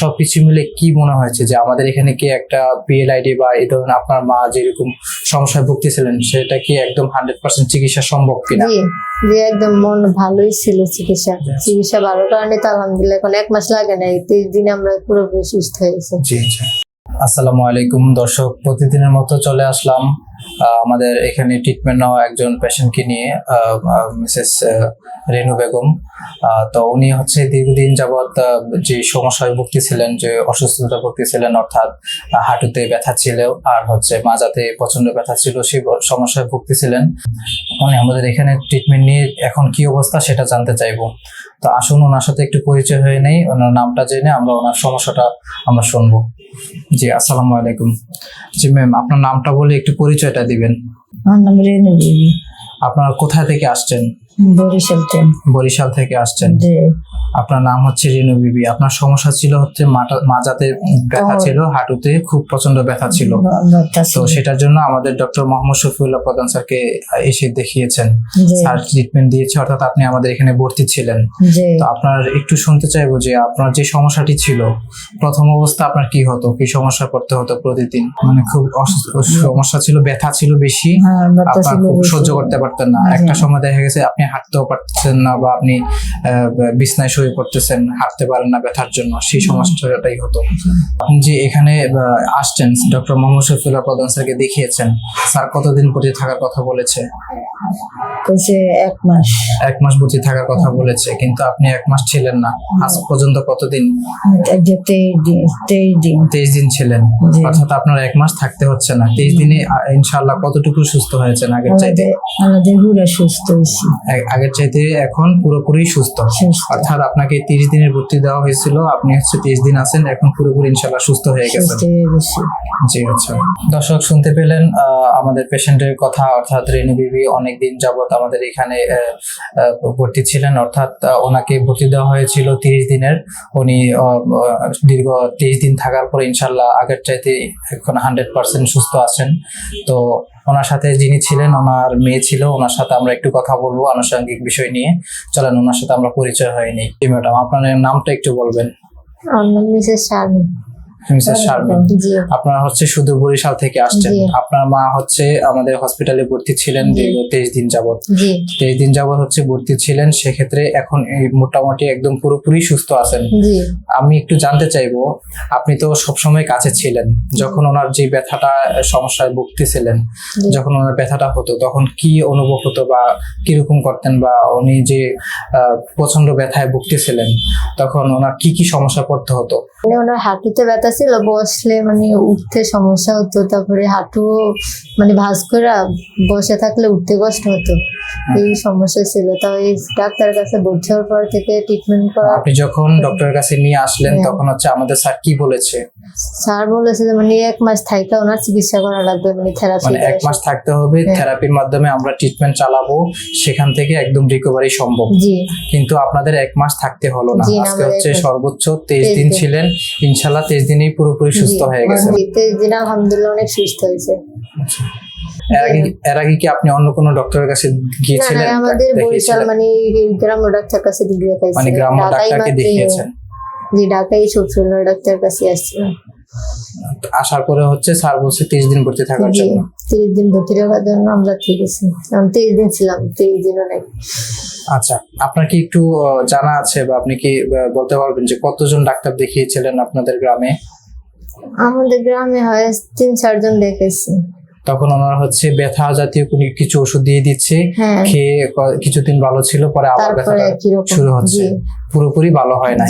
সবকিছু মিলে কি মনে হয়েছে যে আমাদের এখানে কি একটা পিএলআইডি বা এই ধরনের আপনার মা যেরকম সমস্যায় ভুগতেছিলেন সেটা কি একদম হান্ড্রেড পার্সেন্ট চিকিৎসা সম্ভব কিনা? জি একদম মন ভালোই ছিল চিকিৎসা। চিকিৎসা ভালো কারণে তো আলহামদুলিল্লাহ এখন এক মাস লাগে না এই তেইশ দিনে আমরা পুরোপুরি সুস্থ হয়েছে। আসসালামু আলাইকুম দর্শক প্রতিদিনের মতো চলে আসলাম আমাদের এখানে ট্রিটমেন্ট নেওয়া একজন পেশেন্টকে নিয়ে মিসেস রেনু বেগম। তো উনি হচ্ছে দীর্ঘদিন যাবৎ যে সমস্যায় ভুগতেছিলেন যে অসুস্থতা ভুগতেছিলেন অর্থাৎ হাঁটুতে ব্যথা ছিল আর হচ্ছে মাজাতে প্রচণ্ড ব্যথা ছিল সেই সমস্যায় ভুগতেছিলেন উনি আমাদের এখানে ট্রিটমেন্ট নিয়ে এখন কি অবস্থা সেটা জানতে চাইব। তো আসুন ওনার সাথে একটু পরিচয় হয়ে নেই, ওনার নামটা জেনে আমরা ওনার সমস্যাটা আমরা শুনব। জি, আসসালামু আলাইকুম। জি ম্যাম আপনার নামটা বলে একটু পরিচয়টা দিবেন। আমার নাম রেনু বিবি আপনারা কোথা থেকে আসছেন? বরিশাল থেকে আসছেন। আপনার নাম হচ্ছে রেনু বিবি। আপনার সমস্যা ছিল হচ্ছে মাজাতে ব্যথা ছিল হাঁটুতে খুব প্রচণ্ড ব্যথা ছিল। তো সেটার জন্য আমাদের ডক্টর মোহাম্মদ শফিউল্লাহ প্রধান স্যারকে এসে দেখিয়েছেন। স্যার ট্রিটমেন্ট দিয়েছে অর্থাৎ আপনি আমাদের এখানে ভর্তি ছিলেন। তো আপনার একটু শুনতে চাইব যে আপনার যে সমস্যাটি ছিল প্রথম অবস্থা আপনার কি হতো? কি সমস্যা পড়তে হতো প্রতিদিন? মানে খুব অস- সমস্যা ছিল ব্যথা ছিল বেশি। হ্যাঁ আপনার খুব সহ্য করতে পারতেন না। একটা সময় দেখা গেছে আপনি হাঁটতেও পারতেন না বা আপনি বিছনায় শুয়ে পড়তেছেন হাঁটতে পারেন না ব্যথার জন্য সেই সমস্যাটাই হতো। আপনি যে এখানে আসছেন ডক্টর মোহাম্মদ শফিউল্লাহ প্রধান স্যারকে দেখিয়েছেন স্যার কতদিন ভর্তি থাকার কথা বলেছে? এক মাস। এক মাস ভর্তি থাকার কথা বলেছে কিন্তু আপনি এক মাস ছিলেন না। আজ পর্যন্ত কতদিন? তেইশ দিন তেইশ দিন। ছিলেন। অর্থাৎ আপনার এক মাস থাকতে হচ্ছে না। তেইশ দিনে ইনশাআল্লাহ কতটুকু সুস্থ হয়েছেন আগের চাইতে? সুস্থ হয়েছি। আগের চাইতে এখন পুরোপুরি সুস্থ। অর্থাৎ আপনাকে তিরিশ দিনের ভর্তি দেওয়া হয়েছিল আপনি হচ্ছে তেইশ দিন আছেন এখন পুরোপুরি ইনশাল্লাহ সুস্থ হয়ে গেছেন। জি আচ্ছা। দর্শক শুনতে পেলেন আমাদের পেশেন্টের কথা অর্থাৎ রেনু বিবি অনেকদিন যাবৎ আমাদের এখানে ভর্তি ছিলেন অর্থাৎ ওনাকে ভর্তি দেওয়া হয়েছিল তিরিশ দিনের। উনি দীর্ঘ তিরিশ দিন থাকার পরে ইনশাল্লাহ আগের চাইতে এখন হান্ড্রেড পার্সেন্ট সুস্থ আছেন। তো ওনার সাথে যিনি ছিলেন, ওনার মেয়ে ছিল, ওনার সাথে আমরা একটু কথা বলব আনুষঙ্গিক বিষয় নিয়ে। চলেন, ওনার সাথে আমরা পরিচয় হয়নি। ম্যাডাম, আপনার নামটা একটু বলবেন। আমার নাম মিসেস শারমিন। মিসেস শারমিন আপনারা হচ্ছে শুধু বরিশাল থেকে আসছেন। আপনার মা হচ্ছে আমাদের হসপিটালে ভর্তি ছিলেন। দীর্ঘ তেইশ দিন যাবত তেইশ দিন যাবত হচ্ছে ভর্তি ছিলেন। সেক্ষেত্রে এখন এই মোটামুটি একদম পুরোপুরি সুস্থ আছেন। আমি একটু জানতে চাইব আপনি তো সবসময় কাছে ছিলেন। যখন ওনার যে ব্যথাটা সমস্যায় ভুগতেছিলেন। যখন ওনার ব্যথাটা হতো তখন কি অনুভব হতো বা কীরকম করতেন বা উনি যে প্রচণ্ড ব্যথায় ভুগতেছিলেন তখন ওনার কি কি সমস্যা পড়তে হতো? মানে ওনার হাঁটুতে ব্যথা ছিল বসলে মানে উঠতে সমস্যা হতো তারপরে হাঁটু মানে ভাঁজ করা বসে থাকলে উঠতে কষ্ট হতো এই সমস্যা ছিল। তাও এই ডাক্তারের কাছে ভর্তি হওয়ার পর থেকে ট্রিটমেন্ট করা আপনি যখন ডক্টরের কাছে নিয়ে আসলেন হ্যাঁ। তখন হচ্ছে আমাদের স্যার কি বলেছে? স্যার বলেছে যে মানে এক মাস থাকতে ওনার চিকিৎসা করা লাগবে মানে থেরাপি মানে এক মাস থাকতে হবে হ্যাঁ। থেরাপির মাধ্যমে আমরা ট্রিটমেন্ট চালাবো সেখান থেকে একদম রিকভারি সম্ভব। জি। কিন্তু আপনাদের এক মাস থাকতে হলো না। আজকে হচ্ছে সর্বোচ্চ তেইশ 23 দিন। ছিলেন ইনশাল্লাহ তেইশ দিনেই পুরোপুরি সুস্থ হয়ে গেছেন। জি, তেইশ দিন আলহামদুলিল্লাহ অনেক সুস্থ হয়েছে। এর আগে এর আগে কি আপনি অন্য কোনো ডক্টরের কাছে গিয়েছিলেন? আমাদের বরিশাল মানে এই গ্রাম্য ডাক্তার কাছে দেখাইছে মানে গ্রাম্য ডাক্তারকে দেখিয়েছেন। জি ঢাকাই সবসময় ডাক্তার কাছে আসছিলাম। আসার পরে হচ্ছে স্যার বলছে তেইশ দিন ভর্তি থাকার জন্য। তিরিশ দিন ভর্তি রাখার জন্য আমরা ঠিক আছি। আমি তেইশ দিন ছিলাম তেইশ দিন অনেক আচ্ছা আপনার কি একটু জানা আছে বা আপনি কি বলতে পারবেন যে কতজন ডাক্তার দেখিয়েছিলেন আপনাদের গ্রামে? আমাদের গ্রামে হয় তিন চারজন দেখেছি। তখন ওনারা হচ্ছে ব্যথা জাতীয় কোনো কিছু ওষুধ দিয়ে দিচ্ছে হ্যাঁ। খেয়ে কিছুদিন ভালো ছিল পরে আবার কীরকম শুরু হচ্ছে। পুরোপুরি ভালো হয় না।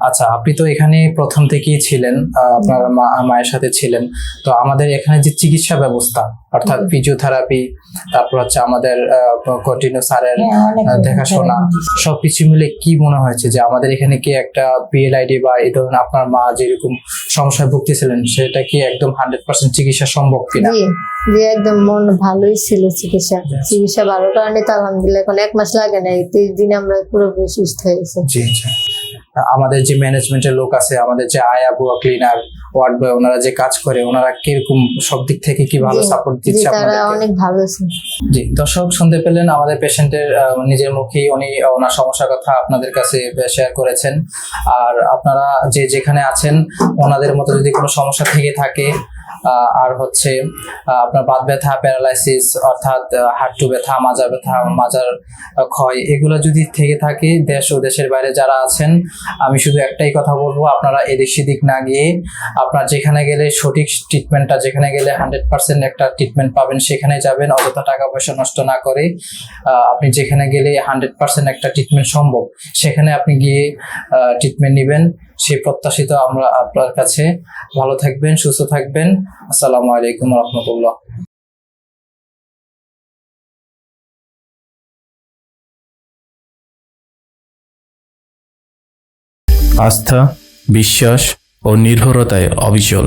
আচ্ছা আপনি তো এখানে প্রথম থেকেই ছিলেন আপনার মা- মায়ের সাথে ছিলেন। তো আমাদের এখানে যে চিকিৎসা ব্যবস্থা অর্থাৎ ফিজিওথেরাপি তারপর হচ্ছে আমাদের কন্টিনিউ স্যারের হ্যাঁ, দেখাশোনা সবকিছু মিলে কি মনে হয়েছে যে আমাদের এখানে কি একটা পিএলআইডি বা এই ধরনের আপনার মা যেরকম সমস্যায় ভুগতেছিলেন সেটা কি একদম হান্ড্রেড পার্সেন্ট চিকিৎসা সম্ভব কিনা? জি একদম মন ভালোই ছিল চিকিৎসা। চিকিৎসা ভালো কারণে তো আলহামদুলিল্লাহ এখন এক মাস লাগে না এই দিনে আমরা পুরোপুরি সুস্থ হয়েছে। আমাদের যে ম্যানেজমেন্টের লোক আছে আমাদের যে আয়া বুয়া ক্লিনার ওয়ার্ড বয় ওনারা যে কাজ করে ওনারা কীরকম সব দিক থেকে কি ভালো সাপোর্ট দিচ্ছে আপনারা অনেক ভালো জি দর্শক শুনতে পেলেন আমাদের পেশেন্টের নিজের মুখে উনি ওনার সমস্যার কথা আপনাদের কাছে শেয়ার করেছেন। আর আপনারা যে যেখানে আছেন ওনাদের মতো যদি কোনো সমস্যা থেকে থাকে আর হচ্ছে আপনার বাত ব্যথা, প্যারালাইসিস, অর্থাৎ হাঁটু ব্যথা মাজা ব্যথা, মাজার ক্ষয়, এগুলো যদি থেকে থাকে দেশ ও দেশের বাইরে যারা আছেন, আমি শুধু একটাই কথা বলব, আপনারা এদিক সেদিক না গিয়ে আপনার যেখানে গেলে সঠিক ট্রিটমেন্টটা যেখানে গেলে হান্ড্রেড পার্সেন্ট একটা ট্রিটমেন্ট পাবেন, সেখানে যাবেন, অযথা টাকা পয়সা নষ্ট না করে আপনি যেখানে গেলে হান্ড্রেড পার্সেন্ট একটা ট্রিটমেন্ট সম্ভব, সেখানে আপনি গিয়ে ট্রিটমেন্ট নেবেন। সেই প্রত্যাশিত আমরা আপনার কাছে ভালো থাকবেন, সুস্থ থাকবেন। আসসালামু আলাইকুম রহমতুল্লাহ। আস্থা, বিশ্বাস ও নির্ভরতায় অবিচল।